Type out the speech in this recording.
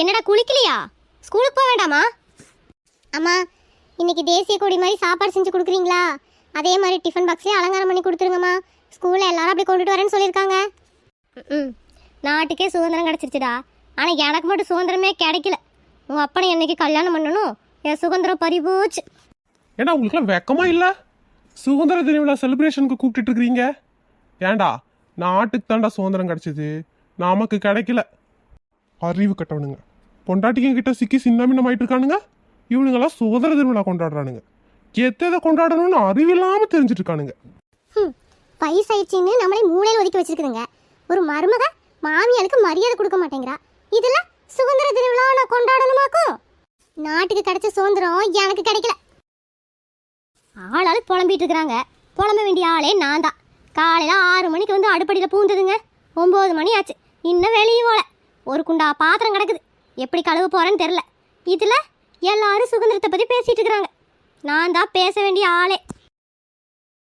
என்னடா குளிக்கலையா? ஸ்கூலுக்கு போக வேண்டாமா? அம்மா இன்னைக்கு தேசிய கொடி மாதிரி சாப்பாடு செஞ்சு கொடுக்குறீங்களா? அதே மாதிரி டிஃபன் பாக்ஸ்லேயே அலங்காரம் பண்ணி கொடுத்துருங்கம்மா. ஸ்கூலில் எல்லாரும் அப்படி கொண்டுட்டு வரேன்னு சொல்லியிருக்காங்க. ம் நாட்டுக்கே சுதந்திரம் கிடச்சிருச்சுடா. ஆனால் எனக்கு மட்டும் சுதந்திரமே கிடைக்கல. உன் அப்பனை என்னைக்கு கல்யாணம் பண்ணணும் என் சுதந்திரம் பறிபோச்சு. ஏன்னா உங்களுக்குலாம் வெக்கமா இல்லை? சுதந்திர தின விழா செலிப்ரேஷனுக்கு கூப்பிட்டுட்டு இருக்கிறீங்க? ஏன்டா நாட்டுக்கு தாண்டா சுதந்திரம் கிடைச்சது. நமக்கு கிடைக்கல. அறிவு கட்டவனுங்க. பொண்டாட்டிங்க கிட்ட சிக்கி சின்னமின்னமாயிட்டு இருக்கானுங்க இவனுங்களாம் சுதந்திர திருவிழா கொண்டாடுறானுங்க. எத்ததை கொண்டாடணும்னு அறிவில்லாம தெரிஞ்சுட்டு இருக்கானுங்க ம் வயசாயிடுச்சின்னு நம்மளே மூளையில் ஒதுக்கி வச்சிருக்குதுங்க. ஒரு மருமக மாமியாளுக்கு மரியாதை கொடுக்க மாட்டேங்கிறா. இதில் சுதந்திர திருவிழா நான் கொண்டாடணுமாக்கும் நாட்டுக்கு கிடைச்ச சுதந்திரம் எனக்கு கிடைக்கல. ஆளாளு புலம்பிட்டு இருக்கிறாங்க புலம்ப வேண்டிய ஆளே நான் தான். காலையில் ஆறு மணிக்கு வந்து அடுப்படியில் பூந்ததுங்க. ஒம்பது மணி ஆச்சு. இன்னும் வெளியே போல ஒரு குண்டா பாத்திரம் கிடக்குது. எப்படி கழுவ போகிறேன்னு தெரில இதில் எல்லாரும் சுதந்திரத்தை பற்றி பேசிகிட்டு இருக்கிறாங்க. நான் தான் பேச வேண்டிய ஆளே.